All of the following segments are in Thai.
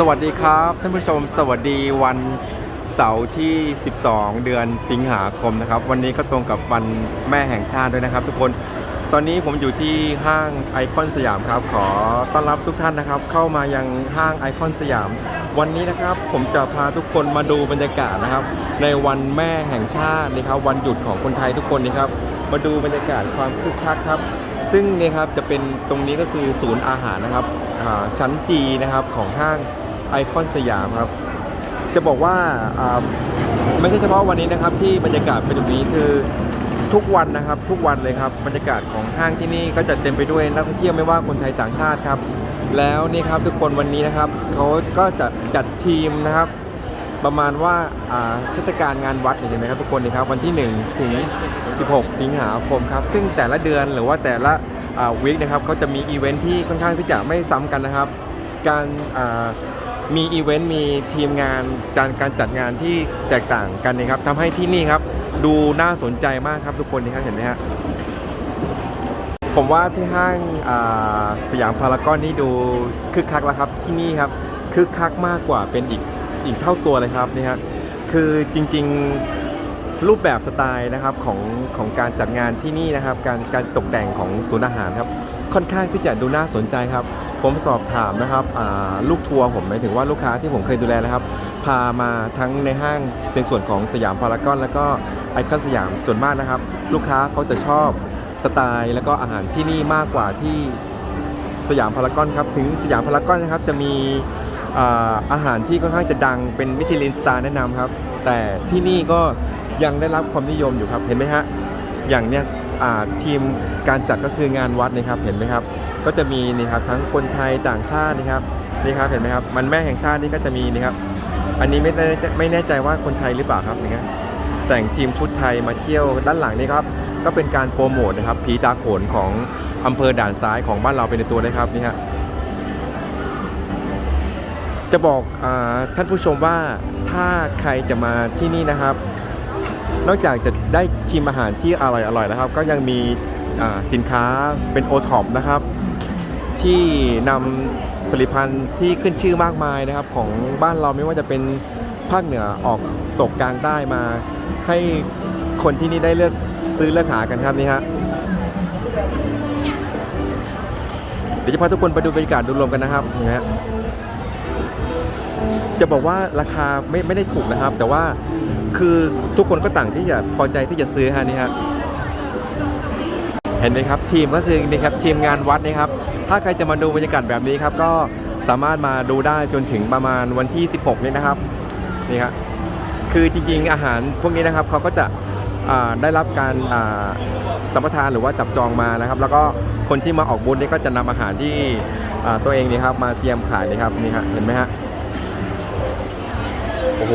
สวัสดีครับท่านผู้ชมสวัสดีวันเสาร์ที่ 12 เดือนสิงหาคมนะครับ วันนี้ก็ตรงกับวันแม่แห่งชาติด้วยนะครับ ทุกคนตอนนี้ผมอยู่ที่ห้างไอคอนสยามครับ ขอต้อนรับทุกท่านนะครับ เข้ามายังห้างไอคอนสยาม วันนี้นะครับ ผมจะพาทุกคนมาดูบรรยากาศนะครับ ในวันแม่แห่งชาตินะครับ วันหยุดของคนไทยทุกคนนะครับ มาดูบรรยากาศความคึกคักครับ ซึ่งเนี่ยครับจะเป็นตรงนี้ก็คือศูนย์อาหารนะครับชั้นจีนะครับของห้าง ไอคอนสยามครับ จะบอกว่าไม่ใช่เฉพาะวันนี้นะครับที่บรรยากาศเป็นแบบนี้คือทุกวันนะครับทุกวันเลยครับบรรยากาศของห้างที่นี่ก็จะเต็มไปด้วยนักท่องเที่ยวไม่ว่าคนไทยต่างชาติครับ แล้วนี่ครับทุกคนวันนี้นะครับเขาก็จะจัดทีมนะครับประมาณว่าอ่าเทศกาลงานวัดเห็นไหมครับทุกคนนะครับวันที่ 1 ถึง 16 สิงหาคมครับ ซึ่งแต่ละเดือนหรือว่าแต่ละวีคนะครับก็จะมีอีเวนท์ที่ค่อนข้างที่จะไม่ซ้ำกันนะครับ การ มีอีเวนต์มีทีมงานการการจัดงานที่แตกต่างกันนะครับทำให้ที่นี่ครับ ดูน่าสนใจมากครับทุกคนนะครับเห็นไหมฮะผมว่าที่ห้างาสยามพารากอนนี่ดูคึกคักแล้วครับที่นี่ครับคึกคักมากกว่าเป็นอีกอีกเท่าตัวเลยครับนี่ฮะคือจริงๆรูปแบบสไตล์นะครับของของการจัดงานที่นี่นะครับ การการตกแต่งของศูนย์อาหารครับค่อนข้างที่จะดูน่าสนใจครับ ผมสอบถามนะครับลูกทัวร์ผมหมายถึงว่าลูกค้าที่ผมเคยดูแลนะครับ พามาทั้งในห้างในส่วนของสยามพารากอน แล้วก็ไอคอนสยามส่วนมากนะครับ ลูกค้าเขาจะชอบสไตล์ แล้วก็อาหารที่นี่มากกว่าที่สยามพารากอนครับถึงสยามพารากอนนะครับจะมีอาหารที่ค่อนข้างจะดังเป็นมิชลินสตาร์แนะนำครับ แต่ที่นี่ก็ยังได้รับความนิยมอยู่ครับเห็นไหมฮะอย่างเนี้ยทีมการจัดก็คืองานวัดนะครับเห็นไหมครับ ก็จะมีนี่ครับทั้งคนไทยต่างชาตินะครับนี่ครับเห็นไหมครับมันแม่แห่งชาตินี่ก็จะมีนี่ครับ อันนี้ไม่แน่ไม่แน่ใจว่าคนไทยหรือเปล่าครับนี่ครับแต่งทีมชุดไทยมาเที่ยวด้านหลังนี่ครับก็เป็นการโปรโมทนะครับผีตาโขนของอำเภอด่านซ้ายของบ้านเราเป็นในตัวนะครับนี่ฮะจะบอกอท่านผู้ชมว่าถ้าใครจะมาที่นี่นะครับ นอกจากจะได้ชิมอาหารที่อร่อยอร่อยแล้วครับ ก็ยังมีสินค้าเป็นโอท็อปนะครับ ที่นำผลิตภัณฑ์ที่ขึ้นชื่อมากมายนะครับ ของบ้านเราไม่ว่าจะเป็นภาคเหนือออกตกกลางใต้มา ให้คนที่นี่ได้เลือกซื้อเลือกหากันครับนี่ฮะเดี๋ยวจะพาทุกคนไปดูบรรยากาศดูรวมกันนะครับนี่ฮะจะบอกว่าราคาไม่ไม่ได้ถูกนะครับ แต่ว่าคือทุกคนก็ต่างที่จะพอใจที่จะซื้อฮะนี่ฮะ ห็นไหมครับทีมก็คือนี่ครับทีมงานวัดนะครับ ถ้าใครจะมาดูบรรยากาศแบบนี้ครับก็สามารถมาดูได้จนถึงประมาณวันที่ 16 นี่นะครับนี่ครับคือจริงๆอาหารพวกนี้นะครับเขาก็จะได้รับการสัมปทานหรือว่าจับจองมานะครับ แล้วก็คนที่มาออกบูธนี่ก็จะนำอาหารที่ตัวเองนี่ครับมาเตรียมขายนี่ครับนี่ฮะเห็นไหมฮะโอ้โห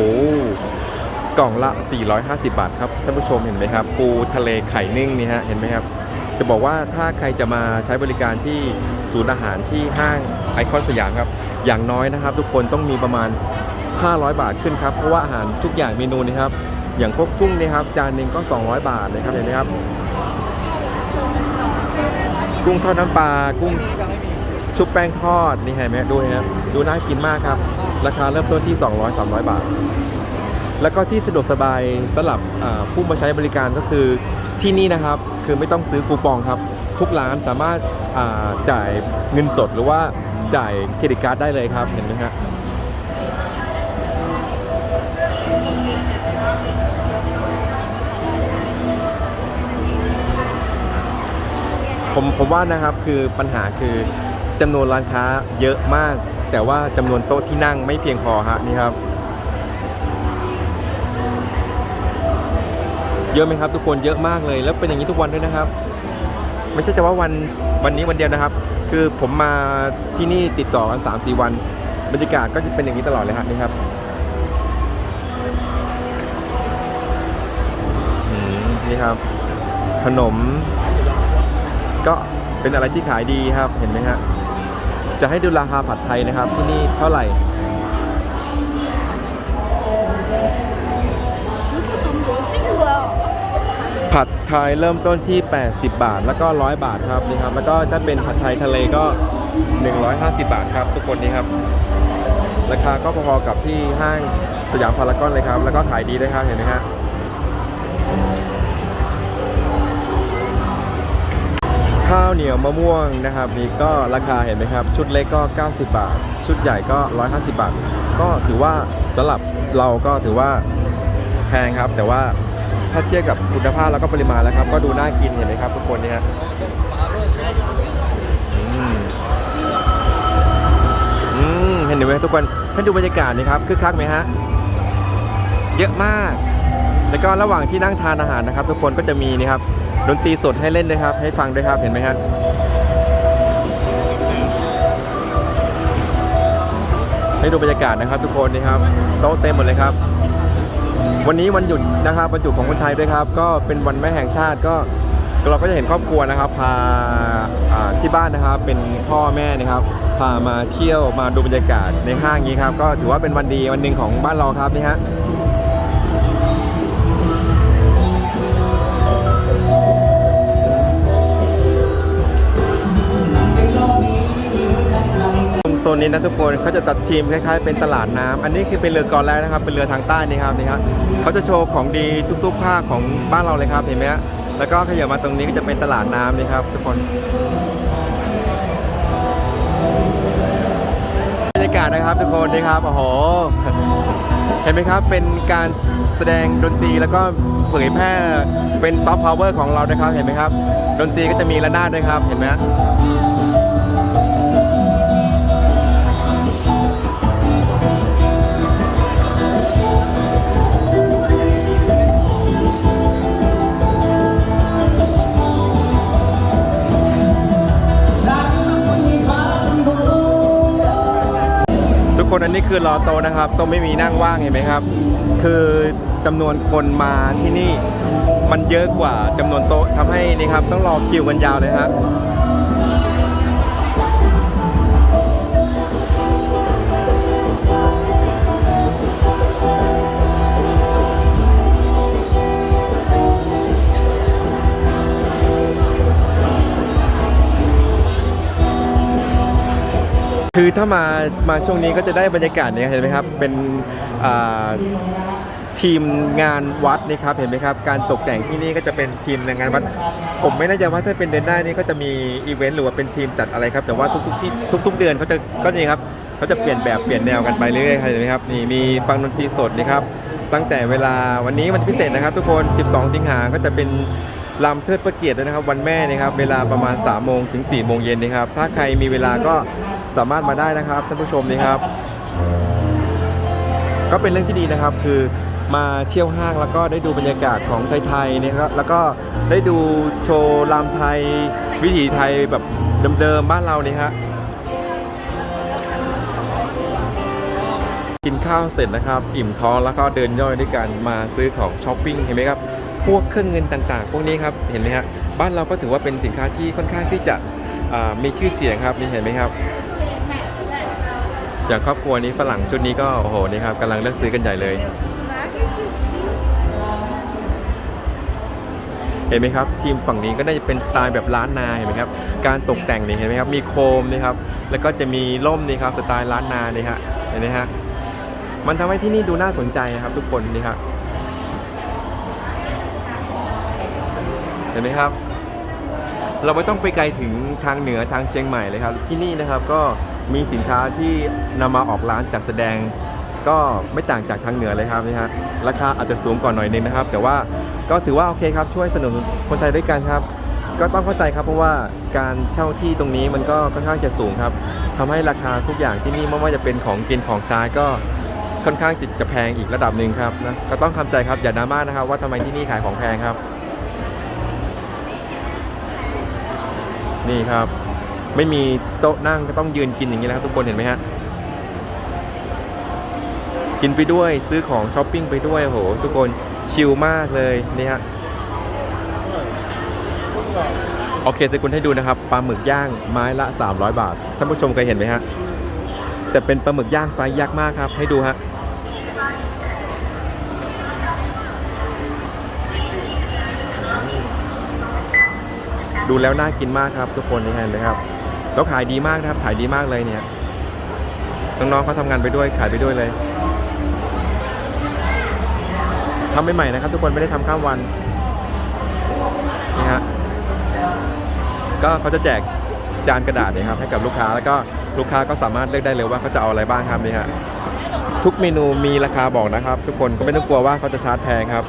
กล่องละ 450 บาทครับท่านผู้ชมเห็นไหมครับ ปูทะเลไข่นึ่งนี่ฮะเห็นไหมครับ จะบอกว่าถ้าใครจะมาใช้บริการที่ศูนย์อาหารที่ห้างไอคอนสยามครับ อย่างน้อยนะครับ ทุกคนต้องมีประมาณ 500 บาทขึ้นครับ เพราะว่าอาหารทุกอย่างเมนูนี่ครับ อย่างพวกกุ้งนี่ครับ จานหนึ่งก็ 200 บาทนะครับเห็นไหมครับ กุ้งทอดน้ำปลากุ้งชุบแป้งทอดนี่เห็นไหมดูนะครับดูน่ากินมากครับ ราคาเริ่มต้นที่ 200-300 บาท แล้วก็ที่สะดวกสบายสำหรับผู้มาใช้บริการก็คือที่นี่นะครับคือไม่ต้องซื้อคูปองครับ ทุกร้านสามารถจ่ายเงินสดหรือว่าจ่ายเครดิตการ์ดได้เลยครับเห็นไหมฮะผมผมว่านะครับคือปัญหาคือจำนวนร้านค้าเยอะมาก แต่ว่าจำนวนโต๊ะที่นั่งไม่เพียงพอฮะนี่ครับ เยอะไหมครับ ทุกคนเยอะมากเลย แล้วเป็นอย่างนี้ทุกวันด้วยนะครับ ไม่ใช่เฉพาวันวันนี้วันเดียวนะครับ คือผมมาที่นี่ติดต่อกัน3 4วัน บรรยากาศก็จะเป็นอย่างนี้ตลอดเลยครับนี่ครับนี่ครับ ขนม ก็เป็นอะไรที่ขายดีครับเห็นไหมฮะจะให้ดูราคาผัดไทยนะครับที่นี่เท่าไหร่ ผัดไทยเริ่มต้นที่ 80 บาท แล้วก็ 100 บาทครับนี่ครับแล้วก็ถ้าเป็นผัดไทยทะเลก็ 150 บาทครับ ทุกคนนี่ครับ ราคาก็พอๆกับที่ห้างสยามพารากอนเลยครับ แล้วก็ขายดีด้วยครับเห็นไหมฮะข้าวเหนียวมะม่วงนะครับนี่ก็ราคาเห็นไหมครับ ชุดเล็กก็ 90 บาท ชุดใหญ่ก็ 150 บาท ก็ถือว่าสำหรับเราก็ถือว่าแพงครับแต่ว่า ถ้าเทียบกับคุณภาพแล้วก็ปริมาณแล้วครับ ก็ดูน่ากินเห็นไหมครับทุกคนนี่ฮะอืมอืมเห็นไหมทุกคนให้ดูบรรยากาศนี่ครับคึกคักไหมฮะเยอะมาก แล้วก็ระหว่างที่นั่งทานอาหารนะครับ ทุกคนก็จะมีนี่ครับดนตรีสดให้เล่นด้วยครับ ให้ฟังด้วยครับเห็นไหมฮะให้ดูบรรยากาศนะครับ ทุกคนนี่ครับโต๊ะเต็มหมดเลยครับ วันนี้วันหยุดนะครับวันหยุดของคนไทยด้วยครับ ก็เป็นวันแม่แห่งชาติก็เราก็จะเห็นครอบครัวนะครับพาอ่าที่บ้านนะครับเป็นพ่อแม่นะครับพามาเที่ยวมาดูบรรยากาศในห้างนี้ครับ ก็ถือว่าเป็นวันดีวันหนึ่งของบ้านเราครับนี่ฮะ โซนนี้นะทุกคนเขาจะตัดทีมคล้ายๆเป็นตลาดน้ำอันนี้คือเป็นเรือกอแรกนะครับ เป็นเรือทางใต้นี่ครับนี่ครับเขาจะโชว์ของดีทุกๆภาคของบ้านเราเลยครับเห็นไหมฮะแล้วก็ขยับมาตรงนี้ก็จะเป็นตลาดน้ำนี่ครับ ทุกคนบรรยากาศนะครับทุกคนนี่ครับโอ้โหเห็นไหมครับเป็นการแสดงดนตรีแล้วก็เผยแพร่เป็นซอฟต์พาวเวอร์ของเราด้วยครับเห็นไหมครับ ดนตรีก็จะมีระนาดด้วยครับเห็นไหม คนอันนี้คือรอโตนะครับโตไม่มีนั่งว่างเห็นไหมครับ คือจำนวนคนมาที่นี่มันเยอะกว่าจำนวนโต๊ะทำให้นี่ครับต้องรอคิวกันยาวเลยครับ คือถ้ามามาช่วงนี้ก็จะได้บรรยากาศเนี่ยเห็นไหมครับ เป็นทีมงานวัดนี่ครับเห็นไหมครับ การตกแต่งที่นี่ก็จะเป็นทีมงานวัด ผมไม่แน่ใจว่าถ้าเป็นเดือนหน้านี่ก็จะมีอีเวนต์หรือว่าเป็นทีมจัดอะไรครับแต่ว่าทุกๆที่ทุก ๆ เดือนเขาจะก็นี่ครับเขาจะเปลี่ยนแบบเปลี่ยนแนวกันไปเรื่อยๆเห็นไหมครับนี่มีฟังดนตรีสดนี่ครับตั้งแต่เวลาวันนี้มันพิเศษนะครับ ทุกคน 12 สิงหาก็จะเป็นลำเทิดพระเกียรตินะครับ วันแม่นะครับ เวลาประมาณ 3 โมงถึง 4 โมงเย็นนะครับ ถ้าใครมีเวลาก็ สามารถมาได้นะครับท่านผู้ชมนี่ครับ ก็เป็นเรื่องที่ดีนะครับคือมาเที่ยวห้างแล้วก็ได้ดูบรรยากาศของไทยๆนะครับแล้วก็ได้ดูโชว์รำไทย วิถีไทยแบบเดิมๆบ้านเรานี่ฮะกินข้าวเสร็จนะครับ อิ่มท้องแล้วก็เดินย่อยด้วยกันมาซื้อของช้อปปิ้งเห็นไหมครับพวกเครื่องเงินต่างๆ พวกนี้ครับเห็นไหมฮะบ้านเราก็ถือว่าเป็นสินค้าที่ค่อนข้างที่จะมีชื่อเสียงครับนี่เห็นไหมครับ อย่างครอบครัวนี้ฝรั่งชุดนี้ก็โอ้โหนี่ครับกำลังเลือกซื้อกันใหญ่เลย เห็นไหมครับ ทีมฝั่งนี้ก็น่าจะเป็นสไตล์แบบล้านนาเห็นไหมครับการตกแต่งนี่เห็นไหมครับมีโคมนี่ครับแล้วก็จะมีร่มนี่ครับสไตล์ล้านนานี่ฮะเห็นไหมฮะมันทำให้ที่นี่ดูน่าสนใจนะครับทุกคนนี่ครับเห็นไหมครับ เราไม่ต้องไปไกลถึงทางเหนือทางเชียงใหม่เลยครับ ที่นี่นะครับก็ มีสินค้าที่นำมาออกร้านจัดแสดง ก็ไม่ต่างจากทางเหนือเลยครับนี่ฮะราคาอาจจะสูงกว่าหน่อยนึงนะครับ แต่ว่าก็ถือว่าโอเคครับช่วยสนับสนุนคนไทยด้วยกันครับ ก็ต้องเข้าใจครับเพราะว่าการเช่าที่ตรงนี้มันก็ค่อนข้างจะสูงครับทำให้ราคาทุกอย่างที่นี่ไม่ว่าจะเป็นของกินของใช้ก็ค่อนข้างจะแพงอีกระดับหนึ่งครับนะก็ต้องทำใจครับอย่าดราม่านะครับ ว่าทำไมที่นี่ขายของแพงครับ นี่ครับ ไม่มีโต๊ะนั่งก็ต้องยืนกินอย่างนี้แหละครับทุกคนเห็นไหมฮะกินไปด้วยซื้อของช้อปปิ้งไปด้วยโอ้โหทุกคนชิลมากเลยนี่ฮะโอเคจะคุณให้ดูนะครับปลาหมึกย่างไม้ละ 300 บาทท่านผู้ชมเคยเห็นไหมฮะแต่เป็นปลาหมึกย่างไซส์ยักษ์มากครับ ให้ดูฮะดูแล้วน่ากินมากครับทุกคนนี่เห็นไหมครับ แล้วขายดีมากนะครับ ขายดีมากเลยเนี่ย น้องๆเขาทำงานไปด้วย ขายไปด้วยเลยทำใหม่ๆนะครับ ทุกคนไม่ได้ทำข้ามวัน นี่ฮะ ก็เขาจะแจกจานกระดาษเนี่ยครับให้กับลูกค้าแล้วก็ลูกค้าก็สามารถเลือกได้เลยว่าเขาจะเอาอะไรบ้างครับนี่ฮะทุกเมนูมีราคาบอกนะครับ ทุกคนก็ไม่ต้องกลัวว่าเขาจะชาร์จแพงครับ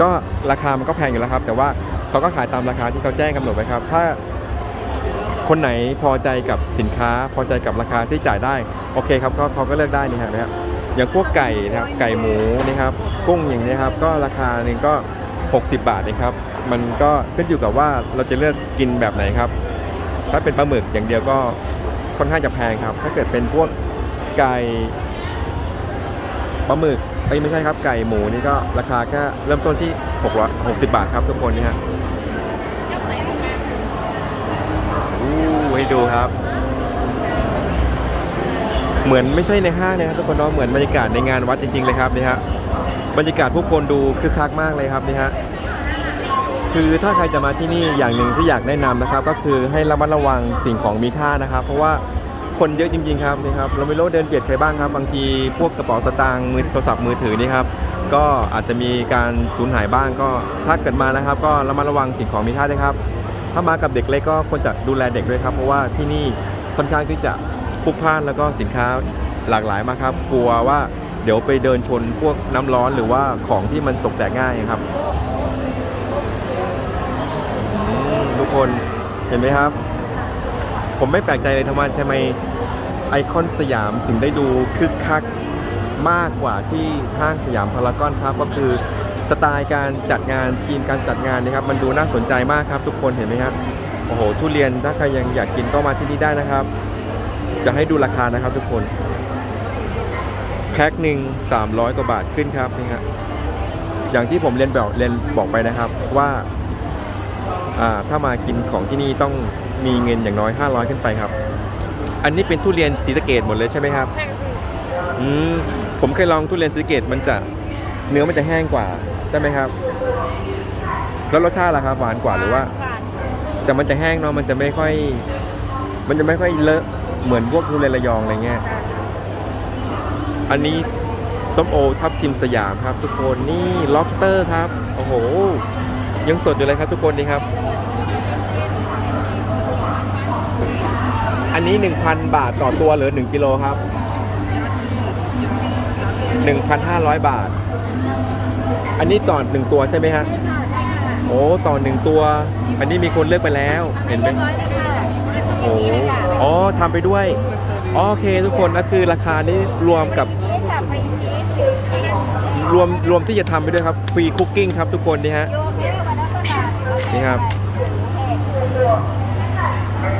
ก็ราคามันก็แพงอยู่แล้วครับ แต่ว่าเขาก็ขายตามราคาที่เขาแจ้งกำหนดไว้ครับ ถ้า คนไหนพอใจกับสินค้าพอใจกับราคาที่จ่ายได้ โอเคครับก็เขาก็เลือกได้นี่ฮะนะครับอย่างพวกไก่นะครับไก่หมูนี่ครับกุ้งอย่างนี้ครับก็ราคาหนึ่งก็ 60 บาทนะครับ มันก็ขึ้นอยู่กับว่าเราจะเลือกกินแบบไหนครับ ถ้าเป็นปลาหมึกอย่างเดียวก็ค่อนข้างจะแพงครับ ถ้าเกิดเป็นพวกไก่ปลาหมึกเอ้ไม่ใช่ครับไก่หมูนี่ก็ราคาก็เริ่มต้นที่6 60 บาทครับทุกคนนี่ฮะอู้ให้ ดูครับ เหมือนไม่ใช่ในห้างนะครับทุกคนเนาะเหมือนบรรยากาศในงานวัดจริงๆเลยครับนี่ฮะบรรยากาศผู้คนดูคึกคักมากเลยครับนี่ฮะคือถ้าใครจะมาที่นี่อย่างหนึ่งที่อยากแนะนำนะครับ ก็คือให้ระมัดระวังสิ่งของมีค่านะครับ เพราะว่าคนเยอะจริงๆครับนี่ครับเราไม่รู้เดินเบียดใครบ้างครับ บางทีพวกกระเป๋าสตางค์มือโทรศัพท์มือถือนี่ครับก็อาจจะมีการสูญหายบ้างก็ถ้าเกิดมานะครับ ก็ระมัดระวังสิ่งของมีค่าด้วยครับ ถ้ามากับเด็กเล็กก็ควรจะดูแลเด็กด้วยครับ เพราะว่าที่นี่ค่อนข้างที่จะพลุกพล่านแล้วก็สินค้าหลากหลายมากครับ กลัวว่าเดี๋ยวไปเดินชนพวกน้ำร้อนหรือว่าของที่มันตกแตกง่ายครับ ทุกคนเห็นไหมครับ ผมไม่แปลกใจเลยทำไมทำไมไอคอนสยามถึงได้ดูคึกคักมากกว่าที่ห้างสยามพารากอนครับก็คือ สไตล์การจัดงานทีมการจัดงานนะครับมันดูน่าสนใจมากครับ ทุกคนเห็นไหมครับโอ้โหทุเรียนถ้าใครยังอยากกินก็มาที่นี่ได้นะครับ จะให้ดูราคานะครับทุกคนแพ็คหนึ่ง300 กว่าบาทขึ้นครับนี่ฮะอย่างที่ผมเรียนบอกเรียนบอกไปนะครับว่าอ่าถ้ามากินของที่นี่ต้องมีเงินอย่างน้อย 500 ขึ้นไปครับ อันนี้เป็นทุเรียนศรีสะเกดหมดเลยใช่ไหมครับใช่ค่ะพี่อืมผมเคยลองทุเรียนศรีสะเกดมันจะเนื้อมันจะแห้งกว่าใช่ไหมครับ แล้วรสชาติล่ะครับหวานกว่าหรือว่าหวานแต่มันจะแห้งเนาะมันจะไม่ค่อย มันจะไม่ค่อยเลอะเหมือนพวกทุเรียนระยองอะไรเงี้ยใช่ค่ะอันนี้ส้มโอทับทิมสยามครับทุกคนนี่ lobster ครับ โอ้โห ยังสดอยู่เลยครับทุกคนนี่ครับ อันนี้ 1,000 บาทต่อตัวหรือ 1กิโลครับ 1,500 บาท อันนี้ต่อ1ตัวใช่ไหมฮะใช่ค่ะใช่ค่ะโอ้ต่อ1ตัว อันนี้มีคนเลือกไปแล้วเห็นไหมเรียบร้อยเลยค่ะชิ้นโอ้อ๋อทำไปด้วยโอเคทุกคนก็คือราคานี้รวมกับรวมรวมที่จะทำไปด้วยครับฟรีคุกกิ้งครับทุกคนนี่ฮะโยเกิร์ตมาแล้วก็ค่ะนี่ครับ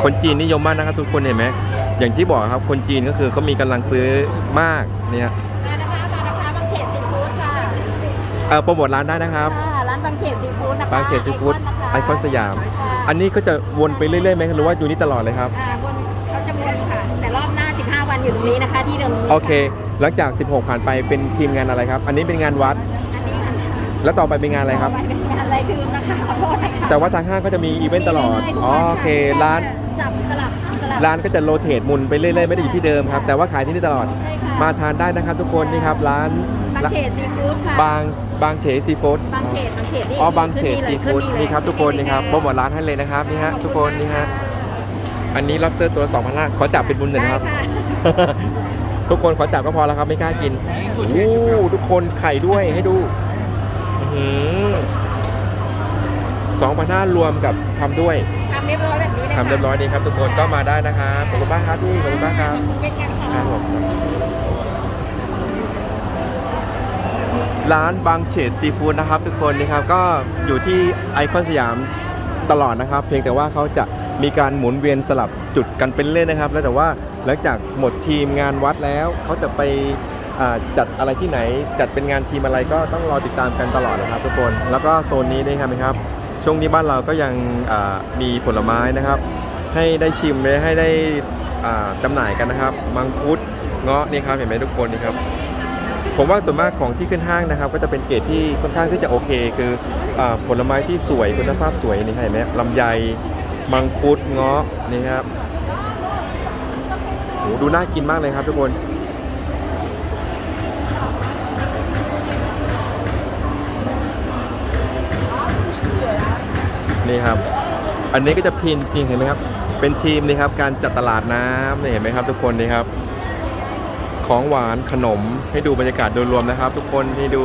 คนจีนนิยมมากนะครับทุกคนเห็นไหมอย่างที่บอกครับคนจีนก็คือเขามีกำลังซื้อมากเนี่ย เออโปรโมทร้านได้นะครับ ค่ะร้านบางเฉดซีฟู้ดนะคะบางเขตซีฟู้ดไอคอนสยามค่ะอันนี้ก็จะวนไปเรื่อยๆไหมหรือว่าอยู่นี่ตลอดเลยครับ อ่าบนเขาจะวนค่ะ แต่รอบหน้า 15 วันอยู่ตรงนี้นะคะ ที่เดิมนี้โอเค หลังจาก 16 ผ่านไปเป็นทีมงานอะไรครับ อันนี้เป็นงานวัด อันนี้ค่ะแล้วต่อไปเป็นงานอะไรครับต่อไปเป็นงานอะไรคือนะคะขอโทษนะคะแต่ว่าทางห้างก็จะมีอีเวนต์ตลอดมีเลยทุกอ๋อวันโอเคค่ะร้าน จับสลับสลับ ร้านก็จะโรเตทหมุนไปเรื่อยๆ ไม่ได้อยู่ที่เดิมครับ แต่ว่าขายที่นี่ตลอด ใช่ค่ะ มาทานได้นะครับทุกคนนี่ครับร้านบางเฉดซีฟู้ดค่ะบาง บางเฉซีฟู้ดบางเฉดบางเฉดนี่อ๋อบางเฉดขึ้ซีนฟู้ดเลยนี่ครับทุกคนนี่ครับโปรโมทร้านให้เลยนะครับนี่ฮะทุกคนนี่ฮะอันนี้ล็อบสเตอร์ตัวละ2,000ละขอจับเป็นบุญหน่อยได้นะครับค่ะทุกคนขอจับก็พอแล้วครับไม่กล้ากินโอ้ทุกคนไข่ด้วยให้ดูสองพันห้ารวมกับทำด้วยทำเรียบร้อยแบบนี้เลยค่ะทำเรียบร้อยดีครับทุกคนก็มาได้นะครับขอบคุณมากครับพี่ขอบคุณมากครับเช่นกันคค่ะ ร้านบางเฉดซีฟู้ดนะครับ ทุกคนนี่ครับก็อยู่ที่ไอคอนสยามตลอดนะครับ เพียงแต่ว่าเขาจะมีการหมุนเวียนสลับจุดกันเป็นเล่นนะครับ แล้วแต่ว่าหลังจากหมดทีมงานวัดแล้วเขาจะไปจัดอะไรที่ไหน จัดเป็นงานทีมอะไรก็ต้องรอติดตามกันตลอดนะครับ ทุกคนแล้วก็โซนนี้นี่ครับครับ ช่วงนี้บ้านเราก็ยังมีผลไม้นะครับ ให้ได้ชิมและให้ได้อ่าจำหน่ายกันนะครับ มังคุดเงาะนี่ครับเห็นไหมทุกคนนี่ครับ ผมว่าส่วนมากของที่ขึ้นห้างนะครับ ก็จะเป็นเกรดที่ค่อนข้างที่จะโอเค คืออผลไม้ที่สวยคุณภาพสวยนี่เห็นไหมลำไยมังคุดเงาะนี่ครับโหดูน่ากินมากเลยครับทุกคนนี่ครับ อันนี้ก็จะพินพินเห็นไหมครับ เป็นทีมนี่ครับการจัดตลาดน้ำนี่เห็นไหมครับทุกคนนี่ครับ ของหวานขนมให้ดูบรรยากาศโดยรวมนะครับ ทุกคนที่ดู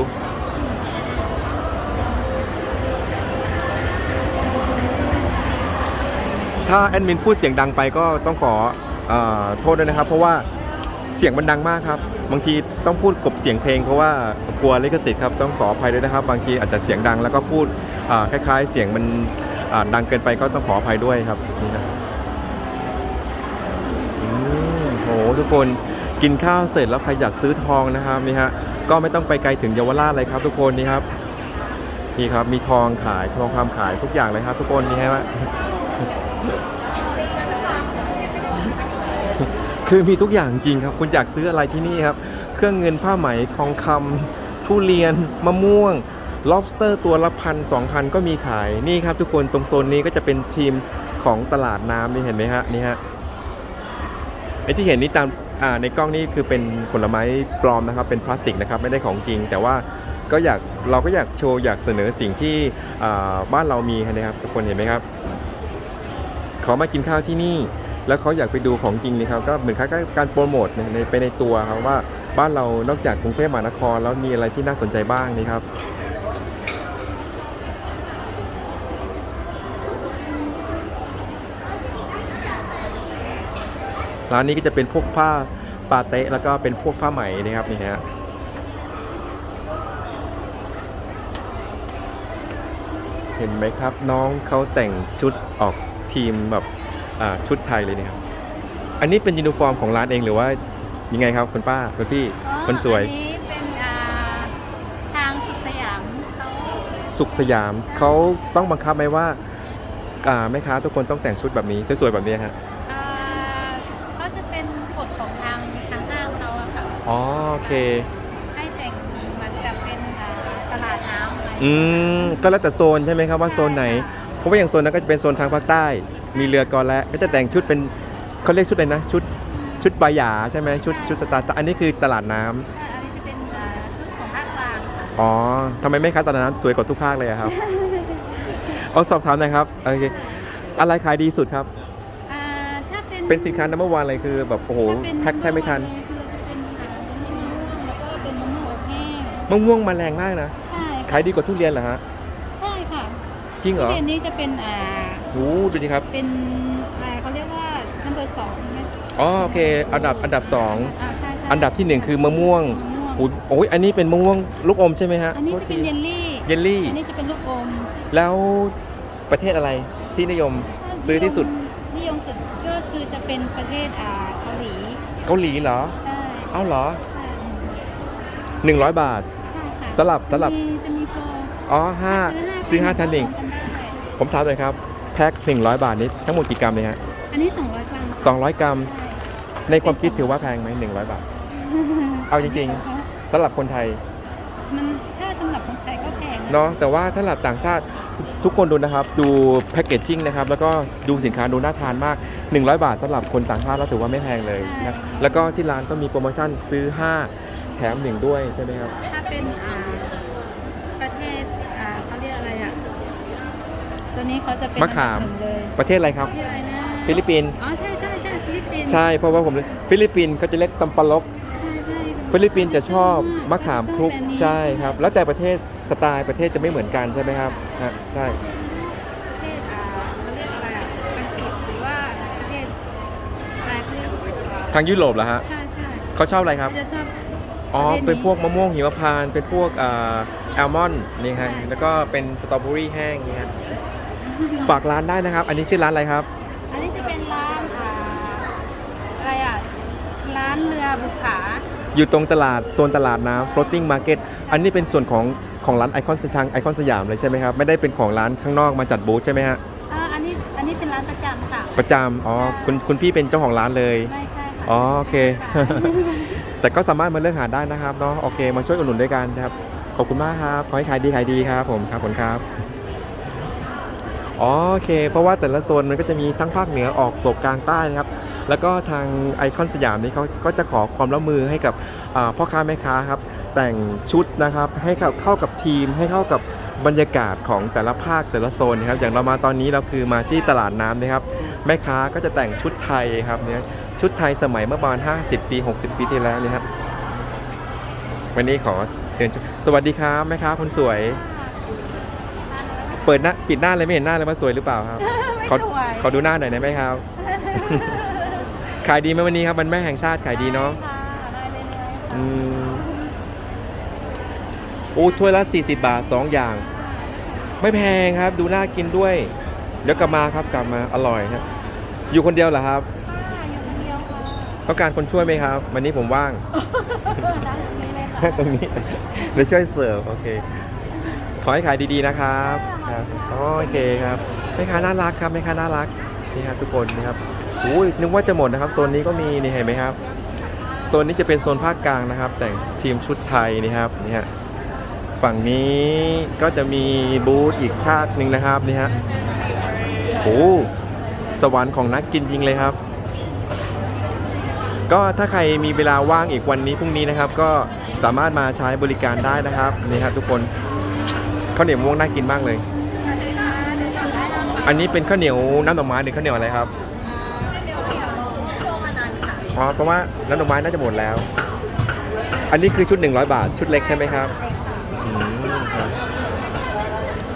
ถ้าแอดมินพูดเสียงดังไปก็ต้องขออโทษด้วยนะครับ เพราะว่าเสียงมันดังมากครับ บางทีต้องพูดกบเสียงเพลงเพราะว่ากลัวลิขสิทธิ์ครับต้องขออภัยด้วยนะครับ บางทีอาจจะเสียงดังแล้วก็พูดคล้ายๆ เสียงมันดังเกินไปก็ต้องขออภัยด้วยครับนี่นะอืมโหทุกคน กินข้าวเสร็จแล้วใครอยากซื้อทองนะครับนี่ฮะก็ไม่ต้องไปไกลถึงเยาวราชเลยครับทุกคนนี่ครับนี่ครับมีทองขายทองคำขายทุกอย่างเลยครับ ทุกคนนี่ฮะคือมีทุกอย่างจริงครับ คุณอยากซื้ออะไรที่นี่ครับ เครื่องเงินผ้าไหมทองคำทุเรียน มะม่วง lobster ตัวละพันสองพันก็มีขายนี่ครับ ทุกคนตรงโซนนี้ก็จะเป็นทีมของตลาดน้ำนี่เห็นไหมฮะนี่ฮะไอที่เห็นนี่ตาม ในกล้องนี่คือเป็นผลไม้ปลอมนะครับ เป็นพลาสติกนะครับไม่ได้ของจริง แต่ว่าก็อยากเราก็อยากโชว์อยากเสนอสิ่งที่บ้านเรามีนะครับทุกคนเห็นไหมครับเขามากินข้าวที่นี่ แล้วเขาอยากไปดูของจริงนี่ครับก็เหมือนคล้ายๆการโปรโมทในไปในตัวครับว่าบ้านเรานอกจากกรุงเทพมหานครแล้วมีอะไรที่น่าสนใจบ้างนี่ครับ ร้านนี้ก็จะเป็นพวกผ้าปาเตะแล้วก็เป็นพวกผ้าไหมนะครับนี่ฮะเห็นไหมครับน้องเขาแต่งชุดออกทีมแบบอ่าชุดไทยเลยเนี่ยครับอันนี้เป็นยูนิฟอร์มของร้านเองหรือว่ายังไงครับคุณป้าคุณพี่อ๋อคนสวยอันนี้เป็นอ่าทางสุขสยามเขาสุขสยามเขาต้องบังคับไหมว่าอ่าแม่ค้าทุกคนต้องแต่งชุดแบบนี้สวยๆแบบนี้ฮะ อ่าเขาจะเป็นกฎของทางทางห้างเขาอะค่ะ อ๋อโอ เค ให้แต่งเหมือนกับเป็นอ่าตลาดน้ำอะไรอืม ก็แล้วแต่โซนใช่ไหมครับว่าโซนไหน เพราะว่าอย่างโซนนั้นก็จะเป็นโซนทางภาคใต้ มีเรือกอและก็จะแต่งชุดเป็นเขาเรียกชุดอะไรนะ ชุดชุดบายาใช่ไหมชุดชุดสตาร์อันนี้คือตลาดน้ำอ่าอันนี้จะเป็นอ่าชุดของภาคกลางค่ะอ๋อทำไมไม่ค้าตลาดน้ำสวยกว่าทุกภาคเลยอะครับเอาสอบถามหน่อยครับโอเคอะไรขายดีสุดครับ อ่าถ้าเป็นเป็นสินค้า number one เลยคือแบบโอ้โหถ้าเป็นแพ็คแทบไม่ทันเมะม่วงมาแรงมากนะใช่ค่ะขายดีกว่าทุเรียนเหรอฮะใช่ค่ะจริงเหรอทุเรียนนี้จะเป็นอ่าโอ้ดูดิครับ เป็นอะไรเขาเรียกว่า number สองนะอ๋อโอเค อันดับอันดับสองอ่าใช่ใช่อันดับที่หนึ่งคือมะม่วงมะม่วงอุ๊ยโอ้ยอันนี้เป็นมะม่วงลูกอมใช่ไหมฮะอันนี้โทจะษเป็ทีนเยลลี่เยลลี่อันนี้จะเป็นลูกอม แล้วประเทศอะไรที่นิยมซื้อที่สุดนิยมสุดก็คือจะเป็นประเทศอ่าเกาหลี เกาหลีเหรอ ใช่ เอ้าเหรอใช่100บาทใช่ค่ะ สลับสลับ มีจะมีโปรอ๋อห้าซื้อห้าทันหนึ่งกันได้ผมถามเลยครับ แพ็ค100 บาทนี้ทั้งหมดกี่กรัมเนี่ยฮะอันนี้ 200 กรัม200กรัม ในความคิดถือว่าแพงไหม100บาท เอาจริงสำหรับคนไทยมันถ้าสำหรับคนไทยก็แพงเนาะแต่ว่าถ้าหลับต่างชาติทุกทุกคนดูนะครับ ดูแพคเกจจิ้งนะครับ แล้วก็ดูสินค้าดูน่าทานมาก 100 บาทสำหรับคนต่างชาติเราถือว่าไม่แพงเลยนะแล้วก็ที่ร้านก็มีโปรโมชั่นซื้อ 5 แถม 1 ด้วยใช่ไหมครับ ถ้า เป็นอ่าประเทศอ่าเขาเรียกอะไรอะ ตัวนี้เขาจะเป็นมะขาม อันดับหนึ่งเลยประเทศอะไรครับประเทศอะไรนะฟิลิปปินส์ อ๋อใช่ใช่ใช่ฟิลิปปินส์ใช่ เพราะว่าผมฟิลิปปินส์เขาจะเรียกซัมปาลก ใช่ใช่ฟิลิปปินส์จะชอบมะขามคลุก ชอบแบบนี้ใช่ครับ แล้วแต่ประเทศสไตล์ประเทศจะไม่เหมือนกันใช่ไหมครับฮะใช่ ประเทศอ่าเขาเรียกอะไรอะอังกฤษหรือว่าประเทศอะไรเขาเรียกทางยุโรปเหรอฮะใช่ใช่เขาชอบอะไรครับ เขาจะชอบ อ๋อประเภทนี้เป็นพวกมะม่วงหิมพานต์เป็นพวกอ่าแอลมอนด์นี่ฮะใช่แล้วก็เป็นสตรอเบอรี่แห้งนี่ฮะ ฝากร้านได้นะครับ อันนี้ชื่อร้านอะไรครับ อันนี้จะเป็นร้านอ่าอะไรอะ ร้านเรือบุขาอยู่ตรงตลาดโซนตลาดน้ำ floating market อันนี้เป็นส่วนของของร้านไอคอนทางไอคอนสยามเลยใช่ไหมครับ ไม่ได้เป็นของร้านข้างนอกมาจัดบูธใช่ไหมฮะ อ่าอันนี้ อันนี้เป็นร้านประจำค่ะ ประจำอ๋อ คุณคุณพี่เป็นเจ้าของร้านเลย ไม่ใช่ค่ะอ๋อโอเค ค่ะ แต่ก็สามารถมาเลือกหาได้นะครับเนาะโอเคมาช่วยอุดหนุนด้วยกันนะครับขอบคุณมากครับขอให้ขายดีขายดีครับผมครับผมครับอ๋อโอเค เพราะว่าแต่ละโซนมันก็จะมีทั้งภาคเหนือออกตกกลางใต้นะครับ แล้วก็ทางไอคอนสยามนี่เขาก็จะขอความร่วมมือให้กับพ่อค้าแม่ค้าครับ แต่งชุดนะครับ ให้เข้ากับทีม ให้เข้ากับบรรยากาศของแต่ละภาคแต่ละโซนนะครับ อย่างเรามาตอนนี้เราคือมาที่ตลาดน้ำนะครับ แม่ค้าก็จะแต่งชุดไทยครับเนี่ย ชุดไทยสมัยเมื่อประมาณ 50 ปี 60 ปีที่แล้วนี่ครับ วันนี้ขอเชิญชมสวัสดีครับแม่ค้าคนสวย เปิดหน้าปิดหน้าเลยไม่เห็นหน้าเลยว่าสวยหรือเปล่าครับไม่ขอสวยขอดูหน้าหน่อยได้ไหมครับ ขายดีไหมวันนี้ครับวันแม่แห่งชาติขายดีเนาะค่ะได้เลยๆอืมโอ้ถ้วยละ 40 บาท 2 อย่าง ไม่แพงครับ ดูน่ากินด้วย เดี๋ยวกลับมาครับกลับมาอร่อยครับ อยู่คนเดียวเหรอครับ ค่ะอยู่คนเดียวค่ะ ต้องการคนช่วยไหมครับ วันนี้ผมว่าง ร้านตรงนี้เลยค่ะ ตรงนี้เดี๋ยวช่วยเสิร์ฟโอเค ขอให้ขายดีๆนะครับครับอ๋อโอเคครับแม่ค้าน่ารักครับแม่ค้าน่ารักนี่ครับทุกคนนะครับอุ้ยนึกว่าจะหมดนะครับโซนนี้ก็มีนี่เห็นไหมครับโซนนี้จะเป็นโซนภาคกลางนะครับ แต่งทีมชุดไทยนี่ครับนี่ฮะฝั่งนี้ก็จะมีบูธอีกภาคหนึ่งนะครับนี่ฮะโอ้สวรรค์ของนักกินจริงเลยครับ ก็ถ้าใครมีเวลาว่างอีกวันนี้พรุ่งนี้นะครับ ก็สามารถมาใช้บริการได้นะครับนี่ครับทุกคนข้าวเหนียวมะม่วงน่ากินมากเลยสวัสดีค่ะเดินก่อนได้นะคะอันนี้เป็นข้าวเหนียวน้ำดอกไม้หรือข้าวเหนียวอะไรครับเดี๋ยวเดี๋ยวช่วงอนันต์ค่ะอ๋อเพราะว่าน้ำดอกไม้น่าจะหมดแล้ว อันนี้คือชุด 100 บาท ชุดเล็กใช่ไหมครับอืมครับ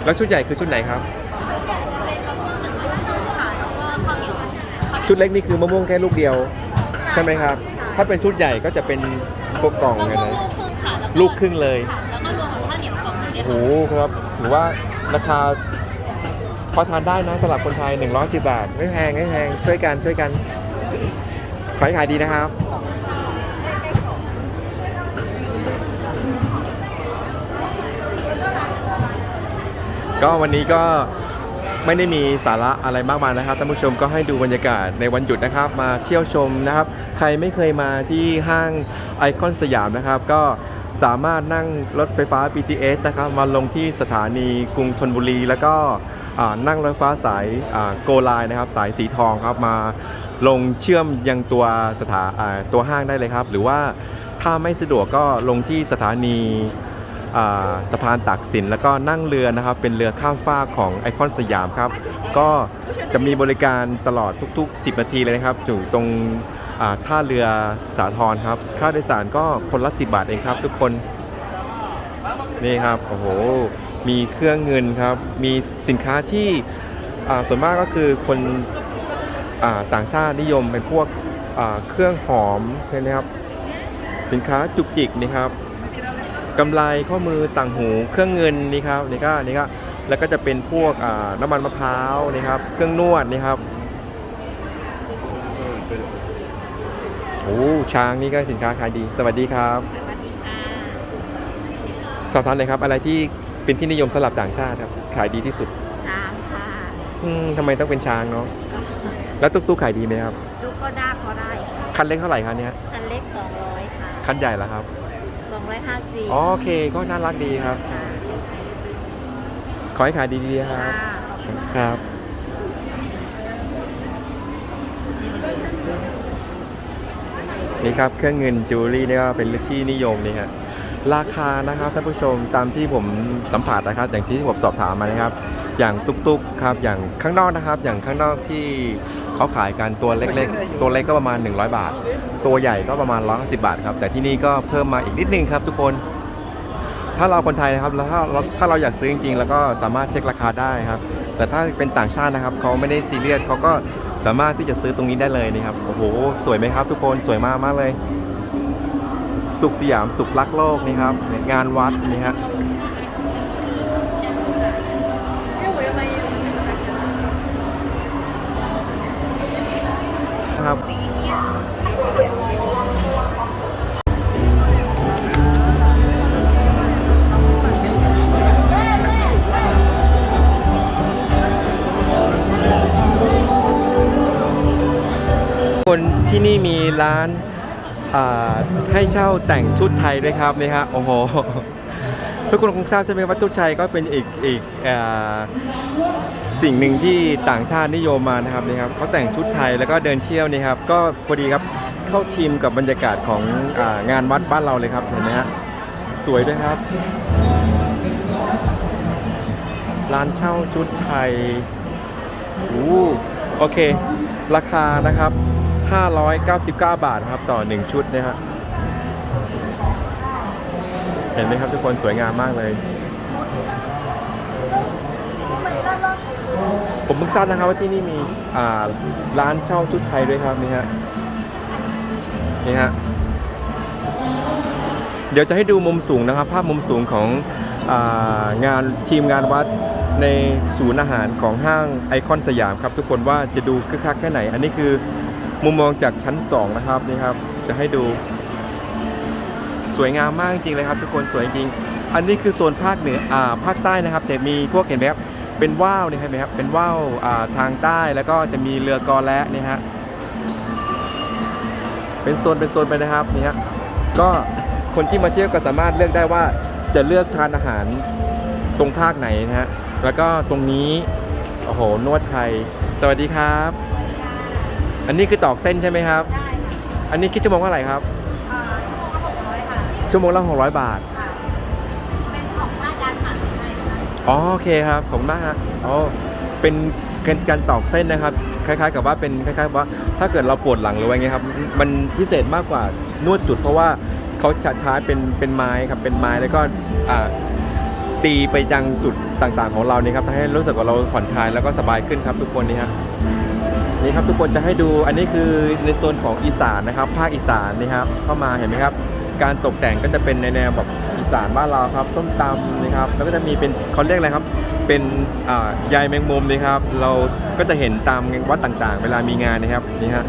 แล้วชุดใหญ่คือชุดไหนครับ ชุดเล็กนี่คือมะม่วงแค่ลูกเดียว ใช่ไหมครับ ถ้าเป็นชุดใหญ่ก็จะเป็นพวกกล่องกันนะลูกครึ่งเลยแล้วก็รวมกับข้าวเหนียวกล่องนึงโอ้โหครับถือว่าราคาพอทานได้นะสำหรับคนไทย 110 บาท ไม่แพงไม่แพงช่วยกันช่วยกันขอให้ขายดีนะครับ ก็วันนี้ก็ ไม่ได้มีสาระอะไรมากมายนะครับท่านผู้ชมก็ให้ดูบรรยากาศในวันหยุดนะครับ มาเที่ยวชมนะครับ ใครไม่เคยมาที่ห้างไอคอนสยามนะครับ ก็สามารถนั่งรถไฟฟ้า BTS นะครับ มาลงที่สถานีกรุงธนบุรี แล้วก็นั่งรถไฟฟ้าสายโกลายนะครับ สายสีทองครับมาลงเชื่อมยังตัวสถาตัวห้างได้เลยครับ หรือว่าถ้าไม่สะดวกก็ลงที่สถานี สะพานตักสินแล้วก็นั่งเรือนะครับ เป็นเรือข้ามฟากของไอคอนสยามครับ ก็จะมีบริการตลอดทุก ๆ 10 นาทีเลยนะครับอยู่ตรงท่าเรือสาทรครับ ค่าโดยสารก็คนละ 10 บาทเองครับ ทุกคนนี่ครับโอ้โหมีเครื่องเงินครับ มีสินค้าที่ส่วนมากก็คือคนอต่างชาตินิยมเป็นพวกเครื่องหอมใช่ไหมครับ สินค้าจุกจิกนี่ครับ กำไรข้อมือต่างหูเครื่องเงินนี่ครับนี่ก็นี่ก็แล้วก็จะเป็นพวกอ่าน้ำมันมะพร้าวนี่ครับ เครื่องนวดนี่ครับโอ้ช้างนี่ก็สินค้าขายดี สวัสดีครับสวัสดีค่ะสอบถามเลยครับ อะไรที่เป็นที่นิยมสำหรับต่างชาติครับ ขายดีที่สุดช้างค่ะอืมทำไมต้องเป็นช้างเนาะแล้วตุ๊กตุ๊กขายดีไหมครับลูกก็ได้พอได้ค่ะคันเล็กเท่าไหร่ครับเนี่ยคันเล็ก200ค่ะคันใหญ่แล้วครับ 250อ๋อโอเคก็น่ารักดีครับค่ะขอให้ขายดีๆครับค่ะขอบคุณครับ นี่ครับเครื่องเงินจูวเวลรี่นี่ก็เป็นที่นิยมนี่ฮะราคานะครับท่านผู้ชมตามที่ผมสัมผัสนะครับ อย่างที่ผมสอบถามมานะครับ อย่างตุกๆครับอย่างข้างนอกนะครับ อย่างข้างนอกที่ เขาขายกันตัวเล็กๆ ตัวเล็กก็ประมาณ 100 บาท ตัวใหญ่ก็ประมาณ150บาทครับ แต่ที่นี่ก็เพิ่มมาอีกนิดนึงครับทุกคน ถ้าเราคนไทยนะครับ แล้วถ้าเราถ้าเราอยากซื้อจริงๆ แล้วก็สามารถเช็คราคาได้ครับ แต่ถ้าเป็นต่างชาตินะครับเขาไม่ได้ซีเรียสเขาก็สามารถที่จะซื้อตรงนี้ได้เลยนี่ครับ โอ้โห สวยไหมครับ ทุกคน สวยมากมากเลย สุขสยามสุขรักโลกนี่ครับ งานวัดนี่ฮะ ร้านให้เช่าแต่งชุดไทยด้วยครับนี่ฮะโอ้โหทุกคนคงทราบใช่ไหมว่าชุดไทยก็เป็นอีกอีกอ่าสิ่งหนึ่งที่ต่างชาตินิยมมานะครับนี่ครับเขาแต่งชุดไทยแล้วก็เดินเที่ยวนี่ครับ ก็พอดีครับเข้าทีมกับบรรยากาศขององานวัดบ้านเราเลยครับเห็นไหมฮะสวยด้วยครับ ร้านเช่าชุดไทยอู้โอเค ราคานะครับ 599 บาทครับต่อ 1 ชุดนะฮะเห็นไหมครับทุกคนสวยงามมากเลย ผมเพิ่งทราบนะครับว่าที่นี่มีร้านเช่าชุดไทยด้วยครับนี่ฮะนี่ฮะเดี๋ยวจะให้ดูมุมสูงนะครับ ภาพมุมสูงขององานทีมงานวัดในศูนย์อาหารของห้างไอคอนสยามครับ ทุกคนว่าจะดูคึกคักแค่ไหน อันนี้คือ มุมมองจากชั้น 2 นะครับนี่ครับ จะให้ดู สวยงามมากจริงเลยครับ ทุกคนสวยจริง อันนี้คือโซนภาคเหนืออ่าภาคใต้นะครับ แต่มีพวกเห็นไหมครับเป็นว่าวนี่เห็นไหมครับเป็นว่าวอ่าทางใต้แล้วก็จะมีเรือกอและนี่ฮะเป็นโซนเป็นโซนไปนะครับนี่ฮะก็คนที่มาเที่ยวก็สามารถเลือกได้ว่าจะเลือกทานอาหารตรงภาคไหนนะฮะแล้วก็ตรงนี้โอ้โหนวดไทย สวัสดีครับ อันนี้คือตอกเส้นใช่ไหมครับ ได้ค่ะอันนี้คิดชั่วโมงเท่าไหร่ครับเอ่อชั่วโมงละหกร้อยค่ะชั่วโมงละ600 บาท ค่ะ เป็นของภาคการผ่านให้นะคะอ๋อโอเคครับขอบคุณมากฮะอ๋อเป็นการการตอกเส้นนะครับ คล้ายๆ กับว่าเป็นคล้ายๆว่า ถ้าเกิดเราปวดหลังหรือว่าไงครับ มันพิเศษมากกว่านวดจุดเพราะว่าเขาจะใช้เป็นเป็นไม้ครับเป็นไม้แล้วก็อ่าตีไปยังจุดต่างๆ ของเรานี่ครับทำให้รู้สึกว่าเราผ่อนคลายแล้วก็สบายขึ้นครับทุกคนนี่ฮะ นี่ครับทุกคนจะให้ดูอันนี้คือในโซนของอีสานนะครับ ภาคอีสานนี่ครับเข้ามาเห็นไหมครับ การตกแต่งก็จะเป็นในแนวแบบอีสานบ้านเราครับ ส้มตำนะครับ แล้วก็จะมีเป็นเขาเรียกอะไรครับเป็นอ่าใยแมงมุมนะครับ เราก็จะเห็นตามวัดต่างๆ เวลามีงานนะครับนี่ฮะ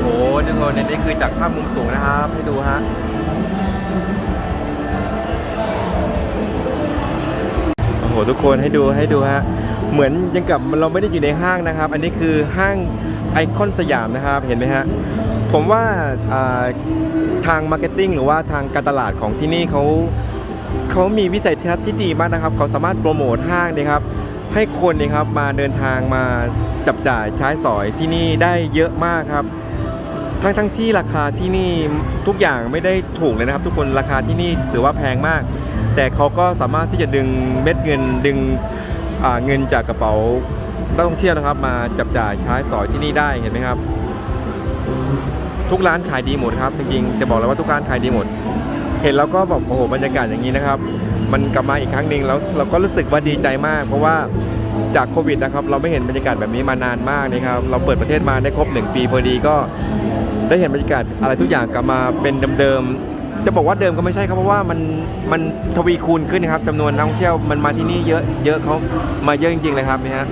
โอ้ทุกคนเนี่ยนี่คือจากภาพมุมสูงนะครับให้ดูฮะ หทุกคนให้ดูให้ดูฮะเหมือนยังกับเราไม่ได้อยู่ในห้างนะครับ อันนี้คือห้างไอคอนสยามนะครับเห็นไหมฮะผมว่าทางมาร์เก็ตติ้งหรือว่าทางการตลาดของที่นี่เขาเขามีวิสัยทัศน์ที่ดีมากนะครับเขาสามารถโปรโมทห้างนะครับให้คนนะครับมาเดินทางมาจับจ่ายใช้สอยที่นี่ได้เยอะมากครับทั้งทั้งที่ราคาที่นี่ทุกอย่างไม่ได้ถูกเลยนะครับ ทุกคนราคาที่นี่ถือว่าแพงมาก แต่เขาก็สามารถที่จะดึงเม็ดเงินดึงเงินจากกระเป๋านักท่องเที่ยวนะครับ มาจับจ่ายใช้สอยที่นี่ได้เห็นไหมครับ ทุกร้านขายดีหมดครับจริงๆจะบอกเลยว่าทุกร้านขายดีหมด เห็นแล้วก็แบบโอ้โหบรรยากาศอย่างนี้นะครับ มันกลับมาอีกครั้งหนึ่งแล้วเราก็รู้สึกว่าดีใจมาก เพราะว่าจากโควิดนะครับเราไม่เห็นบรรยากาศแบบนี้มานานมากนะครับ เราเปิดประเทศมาได้ครบ 1 ปีพอดีก็ได้เห็นบรรยากาศอะไรทุกอย่างกลับมาเป็นเดิมๆ จะบอกว่าเดิมก็ไม่ใช่ครับเพราะว่ามันมันทวีคูณขึ้นนะครับจำนวนนักท่องเที่ยวมันมาที่นี่เยอะเยอะเขามาเยอะจริงๆเลยครับนี่ฮะ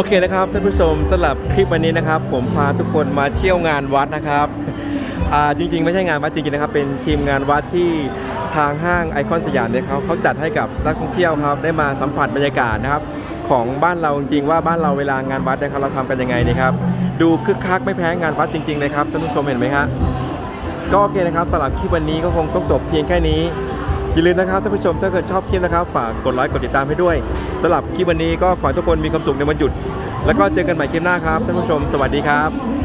โอเคนะครับท่านผู้ชมสำหรับคลิปวันนี้นะครับ ผมพาทุกคนมาเที่ยวงานวัดนะครับอ่าจริงๆ ไม่ใช่งานวัดจริงๆนะครับเป็นทีมงานวัดที่ทางห้างไอคอนสยามเนี่ยเขาเขาจัดให้กับนักท่องเที่ยวครับได้มาสัมผัสบรรยากาศนะครับ ของบ้านเราจริงๆว่าบ้านเราเวลางานวัดนะครับเราทำกันยังไงนะครับ ดูคึกคักไม่แพ้งานวัดจริงๆเลยครับท่านผู้ชมเห็นไหมครับก็โอเคนะครับสำหรับคลิปวันนี้ก็คงต้องจบเพียงแค่นี้ อย่าลืมนะครับท่านผู้ชมถ้าเกิดชอบคลิปนะครับ ฝากกดไลค์กดติดตามให้ด้วยสำหรับคลิปวันนี้ก็ขอให้ทุกคนมีความสุขในวันหยุด แล้วก็เจอกันใหม่คลิปหน้าครับท่านผู้ชม สวัสดีครับ